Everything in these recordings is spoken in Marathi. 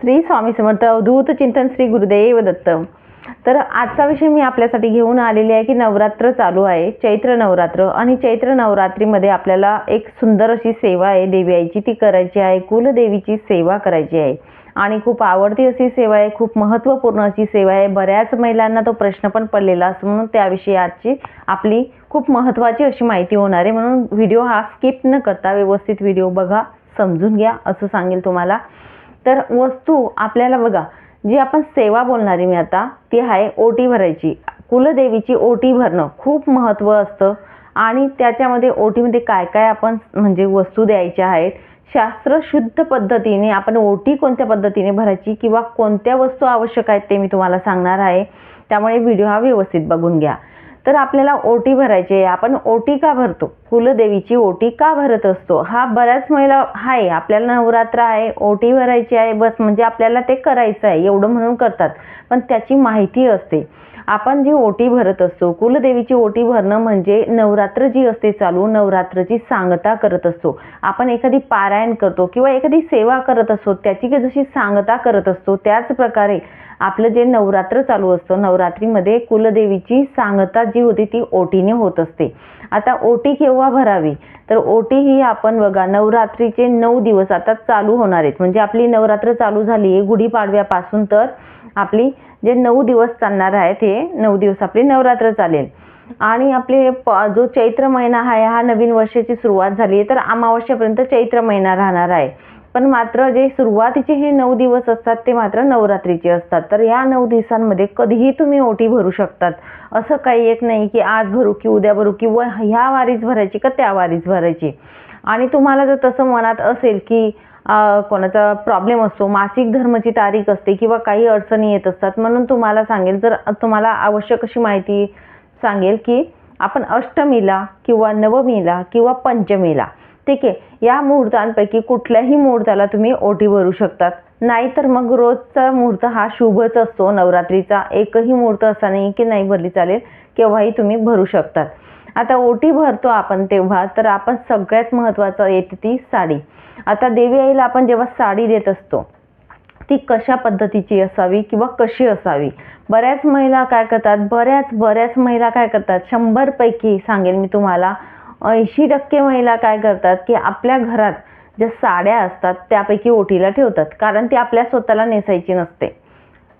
श्री स्वामी समर्थ अवधूत चिंतन श्री गुरुदेव दत्त. तर आजचा विषय मी आपल्यासाठी घेऊन आलेली आहे की नवरात्र चालू आहे चैत्र नवरात्र. आणि चैत्र नवरात्रीमध्ये आपल्याला एक सुंदर अशी सेवा आहे देवी आईची ती करायची आहे कुलदेवीची सेवा करायची आहे. आणि खूप आवडती अशी सेवा आहे खूप महत्त्वपूर्ण अशी सेवा आहे. बऱ्याच महिलांना तो प्रश्न पण पडलेला असतो म्हणून त्याविषयी आजची आपली खूप महत्त्वाची अशी माहिती होणार आहे. म्हणून व्हिडिओ हा स्किप न करता व्यवस्थित व्हिडिओ बघा समजून घ्या असं सांगेल तुम्हाला. तर वस्तू आपल्याला बघा जी आपण सेवा बोलणारी मी आता ती आहे ओटी भरायची. कुलदेवीची ओटी भरणं खूप महत्त्व असतं. आणि त्याच्यामध्ये ओटीमध्ये काय काय आपण म्हणजे वस्तू द्यायच्या आहेत शास्त्र शुद्ध पद्धतीने आपण ओटी कोणत्या पद्धतीने भरायची किंवा कोणत्या वस्तू आवश्यक आहेत ते मी तुम्हाला सांगणार आहे. त्यामुळे व्हिडिओ हा व्यवस्थित बघून घ्या. तर आपल्याला ओटी भरायची आहे. आपण ओटी का भरतो? कुलदेवीची ओटी का भरत असतो? हा बऱ्याच महिला आहे. आपल्याला नवरात्र आहे ओटी भरायची आहे. बस म्हणजे आपल्याला ते करायचं आहे. एवढं म्हणून करतात. पण त्याची माहिती असते. आपण जी ओटी भरत असतो कुलदेवीची ओटी भरणं म्हणजे नवरात्र जी असते चालू नवरात्रची सांगता करत असतो. आपण एखादी पारायण करतो किंवा एखादी सेवा करत असतो त्याची की जशी सांगता करत असतो त्याच प्रकारे आपलं जे नवरात्र चालू असतं नवरात्रीमध्ये कुलदेवीची सांगता जी होती ती ओटीने होत असते. आता ओटी केव्हा भरावी? तर ओटी ही आपण बघा नवरात्रीचे नऊ दिवस आता चालू होणार आहेत. म्हणजे आपली नवरात्र चालू झाली आहे गुढीपाडव्यापासून तर आपली जे नऊ दिवस चालणार आहेत हे नऊ दिवस आपली नवरात्र चालेल. आणि आपले प जो चैत्र महिना आहे हा नवीन वर्षाची सुरुवात झाली आहे तर अमावस्यापर्यंत चैत्र महिना राहणार आहे. पण मात्र जे सुरुवातीचे हे नऊ दिवस असतात ते मात्र नवरात्रीचे असतात. तर या नऊ दिवसांमध्ये कधीही तुम्ही ओटी भरू शकतात. असं काही एक नाही की आज भरू की उद्या भरू किंवा ह्या वारीच भरायची का त्या वारीच भरायची? आणि तुम्हाला जर तसं मनात असेल की कोणाचा प्रॉब्लेम असतो मासिक धर्माची तारीख असते किंवा काही अडचणी येत असतात म्हणून तुम्हाला सांगेल जर तुम्हाला आवश्यक अशी माहिती सांगेल की आपण अष्टमीला किंवा नवमीला किंवा पंचमीला ठीक आहे या मुहूर्तांपैकी कुठल्याही मुहूर्ताला तुम्ही ओटी भरू शकतात. नाहीतर मग रोजचा मुहूर्त हा शुभच असतो नवरात्रीचा एकही मुहूर्त असा नाही की नाही भरली चालेल केव्हाही तुम्ही भरू शकतात. आता ओटी भरतो आपण तेव्हा तर आपण सगळ्यात महत्त्वाचं येते ती साडी. आता देवी आईला आपण जेव्हा साडी देत असतो ती कशा पद्धतीची असावी किंवा कशी असावी? बऱ्याच महिला काय करतात बऱ्याच बऱ्याच महिला काय करतात शंभरपैकी सांगेल मी तुम्हाला ऐंशी टक्के महिला काय करतात की आपल्या घरात ज्या साड्या असतात त्यापैकी ओटीला ठेवतात कारण ती आपल्या स्वतःला नेसायची नसते.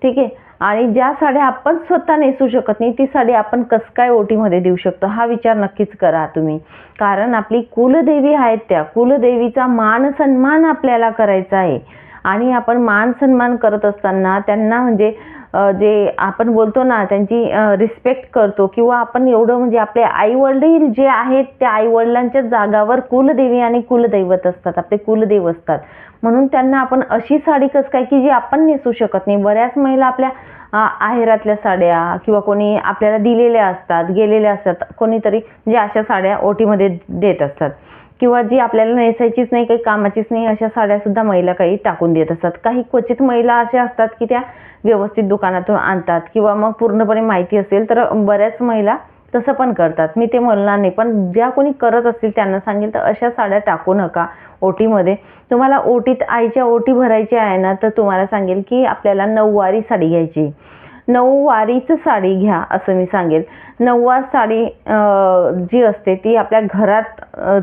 ठीक आहे? आणि ज्या साड्या आपण स्वतः नेसू शकत नाही ती साडी आपण कसं काय ओटीमध्ये देऊ शकतो हा विचार नक्कीच करा तुम्ही. कारण आपली कुलदेवी आहेत त्या कुलदेवीचा मान सन्मान आपल्याला करायचा आहे. आणि आपण मान सन्मान करत असताना त्यांना म्हणजे जे आपण बोलतो ना त्यांची रिस्पेक्ट करतो किंवा आपण एवढं म्हणजे आपले आईवडील जे आहेत त्या आईवडिलांच्या जागावर कुलदेवी आणि कुलदैवत असतात आपले कुलदेव असतात. म्हणून त्यांना आपण अशी साडी कसं काय की जी आपण नेसू शकत नाही. बऱ्याच महिला आपल्या आहेरातल्या साड्या किंवा कोणी आपल्याला दिलेल्या असतात गेलेल्या असतात कोणीतरी म्हणजे अशा साड्या ओटीमध्ये देत असतात. किंवा जी आपल्याला नेसायचीच नाही काही कामाचीच नाही अशा साड्यासुद्धा महिला काही टाकून देत असतात. काही क्वचित महिला अशा असतात की त्या व्यवस्थित दुकानातून आणतात किंवा मग पूर्णपणे माहिती असेल तर बऱ्याच महिला तसं पण करतात. मी ते म्हणणार नाही पण ज्या कोणी करत असतील त्यांना सांगेल तर अशा साड्या टाकू नका ओटीमध्ये. तुम्हाला ओटीत आईच्या ओटी भरायची आहे ना तर तुम्हाला सांगेल की आपल्याला नऊवारी साडी घ्यायची नऊवारीचं साडी घ्या असं मी सांगेल. नऊवार साडी जी असते ती आपल्या घरात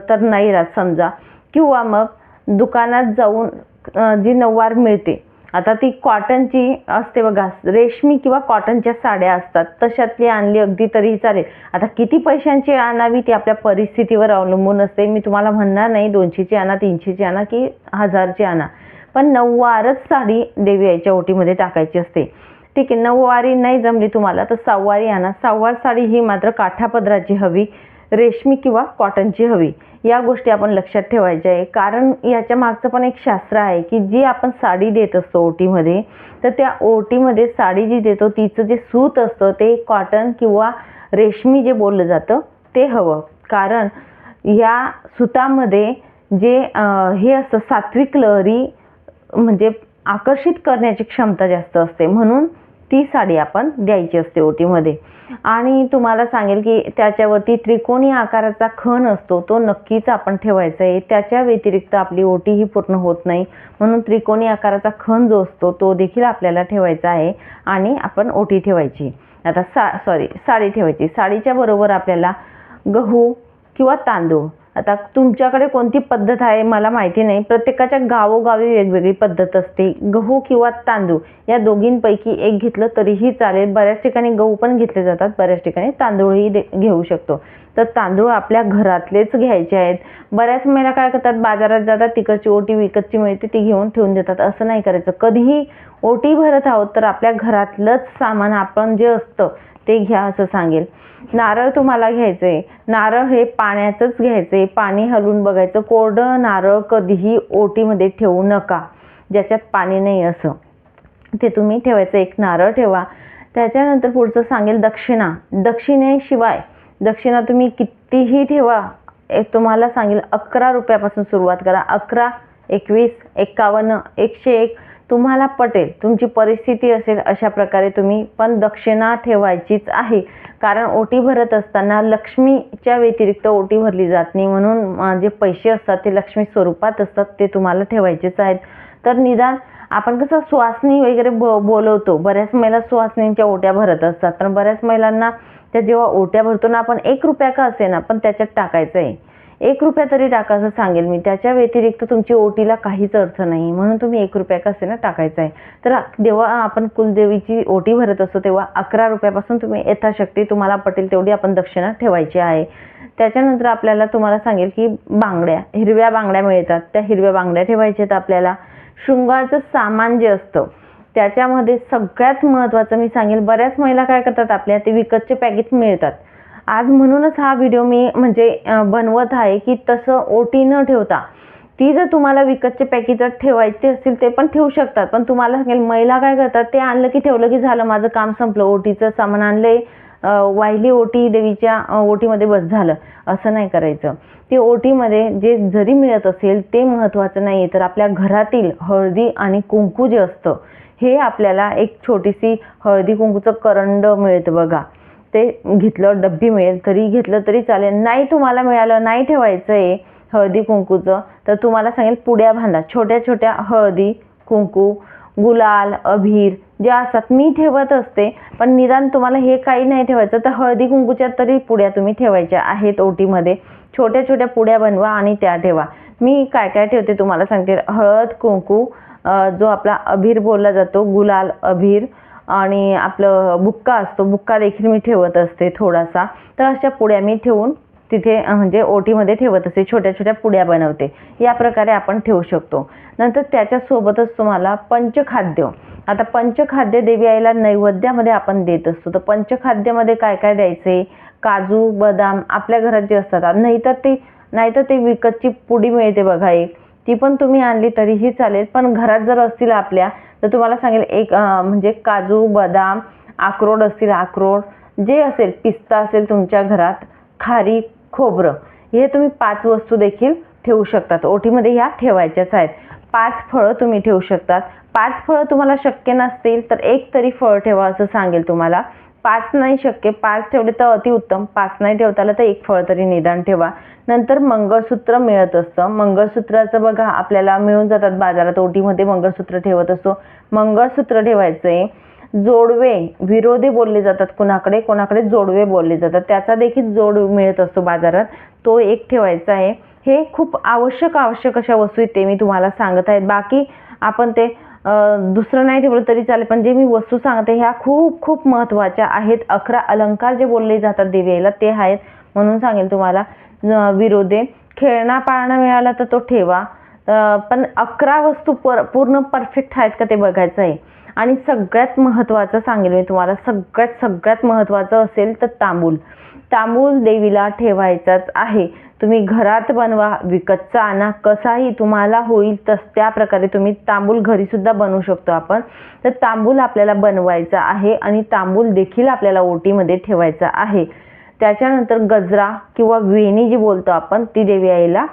तर नाही राहत समजा. किंवा मग दुकानात जाऊन जी नऊवार मिळते आता ती कॉटनची असते बघा रेशमी किंवा कॉटनच्या साड्या असतात तशातली आणली अगदी तरी चालेल. आता किती पैशांची आणावी ती आपल्या परिस्थितीवर अवलंबून असते मी तुम्हाला म्हणणार नाही दोनशेची आणा तीनशेची आणा की हजारची आणा. पण नऊवारच साडी देवी आईच्या ओटीमध्ये टाकायची असते. ठीक आहे नऊवारी नाही जमली तुम्हाला तर सहावारी आणा. सहावार साडी ही मात्र काठापदराची हवी रेशमी किंवा कॉटनची हवी. या गोष्टी आपण लक्षात ठेवायच्या आहे. कारण याच्या मागचं पण एक शास्त्र आहे की जी आपण साडी देत असतो ओटीमध्ये तर त्या ओटीमध्ये साडी जी देतो तिचं जे सूत असतं ते कॉटन किंवा रेशमी जे बोललं जातं ते हवं. कारण या सुतामध्ये जे हे असतं सात्विक लहरी म्हणजे आकर्षित करण्याची क्षमता जास्त असते. म्हणून ती साडी आपण द्यायची असते ओटीमध्ये. आणि तुम्हाला सांगेल की त्याच्यावरती त्रिकोणी आकाराचा खण असतो तो नक्कीच आपण ठेवायचा आहे. त्याच्या व्यतिरिक्त आपली ओटी ही पूर्ण होत नाही. म्हणून त्रिकोणी आकाराचा खण जो असतो तो देखील आपल्याला ठेवायचा आहे आणि आपण ओटी ठेवायची. आता सा सॉरी साडी ठेवायची. साडीच्या बरोबर आपल्याला गहू किंवा तांदूळ आता तुमच्याकडे कोणती पद्धत आहे मला माहिती नाही. प्रत्येकाच्या गावोगावी वेगवेगळी पद्धत असते. गहू किंवा तांदूळ या दोघींपैकी एक घेतलं तरीही चालेल. बऱ्याच ठिकाणी गहू पण घेतले जातात. बऱ्याच ठिकाणी तांदूळही दे घेऊ शकतो. तर तांदूळ आपल्या घरातलेच घ्यायचे आहेत. बऱ्याच महिला काय करतात? बाजारात जातात तिकडची ओटी विकतची मिळते ती घेऊन ठेवून देतात. असं नाही करायचं. कधीही ओटी भरत आहोत तर आपल्या घरातलंच सामान आपण जे असतं ते घ्या असं सांगेल. नारळ तुम्हाला घ्यायचंय. नारळ हे पाण्याचंच घ्यायचंय. पाणी हलवून बघायचं. कोरडं नारळ कधीही ओटीमध्ये ठेवू नका. ज्याच्यात पाणी नाही असं. ते तुम्ही ठेवायचं. एक नारळ ठेवा. त्याच्यानंतर पुढचं सांगेल दक्षिणा. दक्षिणेशिवाय दक्षिणा तुम्ही कितीही ठेवा. एक तुम्हाला सांगेल अकरा रुपयापासून सुरुवात करा. अकरा एकवीस एक्कावन्न एकशे एक तुम्हाला पटेल तुमची परिस्थिती असेल अशा प्रकारे तुम्ही पण दक्षिणा ठेवायचीच आहे. कारण ओटी भरत असताना लक्ष्मीच्या व्यतिरिक्त ओटी भरली जात नाही. म्हणून जे पैसे असतात ते लक्ष्मी स्वरूपात असतात ते तुम्हाला ठेवायचेच आहेत. तर निदान आपण कसं सुवासनी वगैरे ब बोलवतो. बऱ्याच महिला सुवासनींच्या ओट्या भरत असतात. पण बऱ्याच महिलांना त्या जेव्हा ओट्या भरतो ना आपण एक रुपया का असे ना पण त्याच्यात टाकायचं आहे. एक रुपया तरी टाका असं सांगेल मी. त्याच्या व्यतिरिक्त तुमची ओटीला काहीच अर्थ नाही. म्हणून तुम्ही एक रुपया कसे ना टाकायचं आहे. तर जेव्हा आपण कुलदेवीची ओटी भरत असतो तेव्हा अकरा रुपयापासून तुम्ही यथाशक्ती तुम्हाला पटेल तेवढी आपण दक्षिणा ठेवायची आहे. त्याच्यानंतर आपल्याला तुम्हाला सांगेल की बांगड्या हिरव्या बांगड्या मिळतात. त्या हिरव्या बांगड्या ठेवायच्या आहेत आपल्याला. शृंगारचं सामान जे असतं त्याच्यामध्ये सगळ्यात महत्त्वाचं मी सांगेल बऱ्याच महिला काय करतात आपल्या ते विकतचे पॅकेट मिळतात. आज म्हणूनच हा व्हिडिओ मी म्हणजे बनवत आहे की तसं ओटी न ठेवता. ती जर तुम्हाला विकतचे पॅकेट ठेवायचे असतील ते पण ठेवू शकतात. पण तुम्हाला सांगेल महिला काय करतात? ते आणलं की ठेवलं की झालं माझं काम संपलं. ओटीचं सामान आणलंय. वाहिली ओटी देवीच्या ओटीमध्ये बस झालं. असं नाही करायचं. ते ओटीमध्ये जे जरी मिळत असेल ते महत्त्वाचं नाही आहे तर आपल्या घरातील हळदी आणि कुंकू जे असतं हे आपल्याला एक छोटीशी हळदी कुंकूचं करंड मिळतं बघा. ते घेतलं डब्बी मिळेल तरी घेतलं तरी चालेल. नाही तुम्हाला मिळालं नाही ठेवायचं आहे हळदी कुंकूचं तर तुम्हाला सांगेल पुड्या बांधा छोट्या छोट्या हळदी कुंकू गुलाल अभीर जे असतात मी ठेवत असते पण निदान तुम्हाला हे काही नाही ठेवायचं तर हळदी कुंकूच्या तरी पुड्या तुम्ही ठेवायच्या आहेत ओटीमध्ये. छोट्या छोट्या पुड्या बनवा आणि त्या ठेवा. मी काय काय ठेवते तुम्हाला सांगते. हळद कुंकू जो आपला अभीर बोलला जातो गुलाल अभीर आणि आपलं बुक्का असतो बुक्का देखील मी ठेवत असते थोडासा. तर अशा पुड्या मी ठेवून तिथे म्हणजे ओटीमध्ये ठेवत असते छोट्या छोट्या पुड्या बनवते. या प्रकारे आपण ठेवू शकतो. नंतर त्याच्यासोबतच तुम्हाला पंचखाद्य. आता पंचखाद्य देवी आईला नैवेद्यामध्ये आपण देत असतो. तर पंचखाद्यामध्ये काय काय द्यायचे? काजू बदाम आपल्या घरात जे असतात. नाहीतर ते नाहीतर ते विकतची पुडी मिळते बघा एक. ती पण तुम्ही आणली तरीही चालेल. पण घरात जर असतील आपल्या तर तुम्हाला सांगेल एक म्हणजे काजू बदाम अक्रोड असतील अक्रोड जे असेल पिस्ता असेल तुमच्या घरात खारी खोबरं हे तुम्ही पाच वस्तू देखील ठेवू शकतात. ओटीमध्ये ह्या ठेवायच्याच आहेत. पाच फळं तुम्ही ठेवू शकतात. पाच फळं तुम्हाला शक्य नसतील तर एक तरी फळ ठेवा असं सांगेल तुम्हाला. पाच नाही शक्य. पाच ठेवले तर अतिउत्तम पाच नाही ठेवता आलं तर एक फळ तरी निदान ठेवा. नंतर मंगळसूत्र मिळत असतं. मंगळसूत्राचं बघा आपल्याला मिळून जातात बाजारात. ओटीमध्ये मंगळसूत्र ठेवत असतो. मंगळसूत्र ठेवायचं आहे. जोडवे विरोधी बोलले जातात कुणाकडे? कोणाकडे जोडवे बोलले जातात. त्याचा देखील जोड मिळत असतो बाजारात. तो एक ठेवायचा आहे. हे खूप आवश्यक आवश्यक अशा वस्तू इथे ते मी तुम्हाला सांगत आहे. बाकी आपण ते दुसरं नाही ठेवलं तरी चालेल पण जे मी वस्तू सांगते ह्या खूप खूप महत्त्वाच्या आहेत. अकरा अलंकार जे बोलले जातात देवीला ते आहेत म्हणून सांगेल तुम्हाला. विरोधे खेळणा पाळणा मिळाला तर तो ठेवा. पण अकरा वस्तू पर पूर्ण परफेक्ट आहेत का ते बघायचं आहे. आणि सगळ्यात महत्त्वाचं सांगेल मी तुम्हाला सगळ्यात सगळ्यात महत्त्वाचं असेल तर तांबूल. तांबूल देवीला ठेवायचाच आहे. तुम्ही घरात बनवा. विकतचा आणा. कसाही तुम्हाला होईल तस त्या प्रकारे तुम्ही तांबूल घरीसुद्धा बनवू शकतो आपण. तर तांबूल आपल्याला बनवायचा आहे आणि तांबूल देखील आपल्याला ओटीमध्ये ठेवायचा आहे. त्याच्यानंतर गजरा किंवा वेणी जी बोलतो आपण ती देवी आईला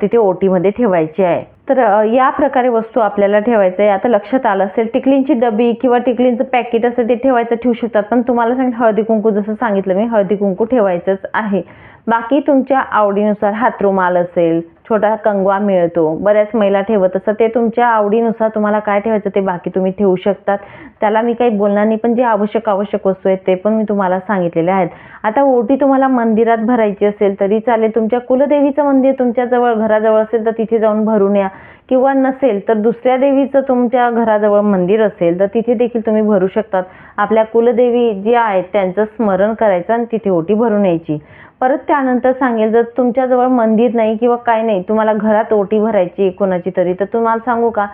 तिथे ओटीमध्ये ठेवायची आहे. तर या प्रकारे वस्तू आपल्याला ठेवायचं आहे. आता लक्षात आलं असेल टिकलींची डबी किंवा टिकलींचं पॅकेट असं ते ठेवायचं ठेवू शकतात. पण तुम्हाला सांगितलं हळदी कुंकू जसं सांगितलं मी हळदी कुंकू ठेवायचंच आहे. बाकी तुमच्या आवडीनुसार हातरुमाल असेल छोटा कंगवा मिळतो. बऱ्याच महिला ठेवत असतात. ते तुमच्या आवडीनुसार तुम्हाला काय ठेवायचं ते बाकी तुम्ही ठेवू शकतात. त्याला मी काही बोलणार नाही पण जे आवश्यक आवश्यक वस्तू आहेत ते पण मी तुम्हाला सांगितलेले आहेत. आता ओटी तुम्हाला मंदिरात भरायची असेल तरी चालेल. तुमच्या कुलदेवीचं मंदिर तुमच्याजवळ घराजवळ असेल तर तिथे जाऊन भरून या. किंवा नसेल तर दुसऱ्या देवीचं तुमच्या घराजवळ मंदिर असेल तर तिथे देखील तुम्ही भरू शकतात. आपल्या कुलदेवी जी आहेत त्यांचं स्मरण करायचं आणि तिथे ओटी भरून यायची. परत त्यानंतर सांगेल जर तुमच्याजवळ मंदिर नाही किंवा काय नाही तुम्हाला घरात ओटी भरायची कोणाची तरी तर तुम्हाला सांगू का?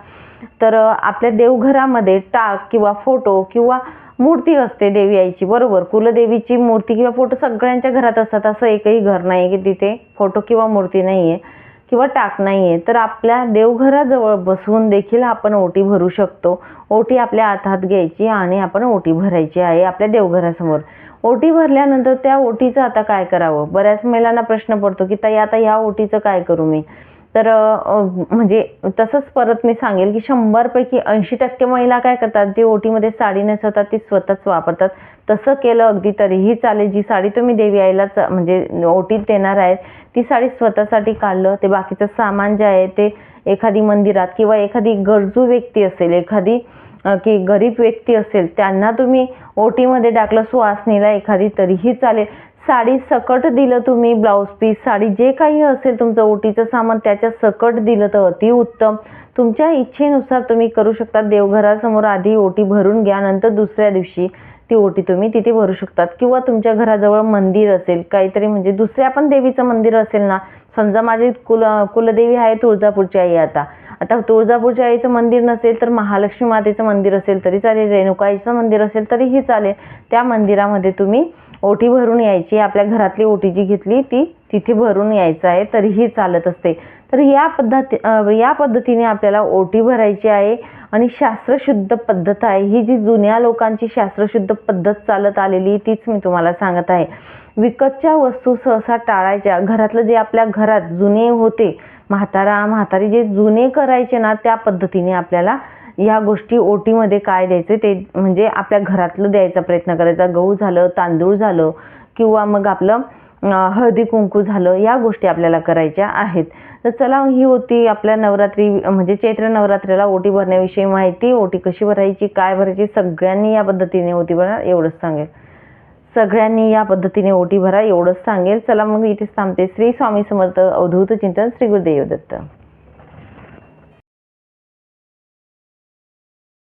तर आपल्या देवघरामध्ये टाक किंवा फोटो किंवा मूर्ती असते देवी आईची बरोबर? कुलदेवीची मूर्ती किंवा फोटो सगळ्यांच्या घरात असतात असं एकही घर नाही की तिथे फोटो किंवा मूर्ती नाही आहे किंवा टाक नाही आहे तर आपल्या देवघराजवळ बसवून देखील आपण ओटी भरू शकतो. ओटी आपल्या हातात घ्यायची आणि आपण ओटी भरायची आहे आपल्या देवघरासमोर. ओटी भरल्यानंतर त्या ओटीचं आता काय करावं? बऱ्याच महिलांना प्रश्न पडतो की ताई आता ह्या ओटीचं काय करू मी? तर म्हणजे तसंच परत मी सांगेल की शंभरपैकी ऐंशी टक्के महिला काय करतात जी ओटीमध्ये साडी नेसवतात ती स्वतःच वापरतात. तसं केलं अगदी तरीही चालेल. जी साडी तुम्ही देवी आईलाच म्हणजे ओटीत देणार आहे ती साडी स्वतःसाठी काढलं. ते बाकीचं सामान जे आहे ते एखादी मंदिरात किंवा एखादी गरजू व्यक्ती असेल एखादी की गरीब व्यक्ती असेल त्यांना तुम्ही ओटीमध्ये टाकलं सुवासनीला एखादी तरीही चालेल. साडी सकट दिलं तुम्ही ब्लाऊज पीस साडी जे काही असेल तुमचं ओटीचं सामान त्याच्या सकट दिलं तर अतिउत्तम तुमच्या इच्छेनुसार तुम्ही करू शकता. देवघरासमोर आधी ओटी भरून घ्या नंतर दुसऱ्या दिवशी ती ओटी तुम्ही तिथे भरू शकतात. किंवा तुमच्या घराजवळ मंदिर असेल काहीतरी म्हणजे दुसऱ्या पण देवीचं मंदिर असेल ना समजा माझी कुल कुलदेवी आहे तुळजापूरची आई आता. आता तुळजापूरच्या आईचं मंदिर नसेल तर महालक्ष्मी मातेचं मंदिर असेल तरी चालेल रेणुकाईचं मंदिर असेल तरीही चालेल. त्या मंदिरामध्ये तुम्ही ओटी भरून यायची आपल्या घरातली ओटी जी घेतली ती तिथे भरून यायचं आहे तरीही चालत असते. तर या पद्धती या पद्धतीने आपल्याला ओटी भरायची आहे आणि शास्त्रशुद्ध पद्धत आहे. ही जी जुन्या लोकांची शास्त्रशुद्ध पद्धत चालत आलेली तीच मी तुम्हाला सांगत आहे. विकतच्या वस्तू सहसा टाळायच्या. घरातलं जे आपल्या घरात जुने होते म्हातारा म्हातारी जे जुने करायचे ना त्या पद्धतीने आपल्याला या गोष्टी ओटीमध्ये काय द्यायचे ते म्हणजे आपल्या घरातलं द्यायचा प्रयत्न करायचा. गहू झालं तांदूळ झालं किंवा मग आपलं हळदी कुंकू झालं या गोष्टी आपल्याला करायच्या आहेत. तर चला ही होती आपल्या नवरात्री म्हणजे चैत्र नवरात्रीला ओटी भरण्याविषयी माहिती. ओटी कशी भरायची काय भरायची सगळ्यांनी या पद्धतीने ओटी भरा एवढंच सांगेल. सगळ्यांनी या पद्धतीने ओटी भरा एवढंच सांगेल. चला मग इथेच थांबते. श्री स्वामी समर्थ अवधूत चिंतन श्री गुरुदेव दत्त.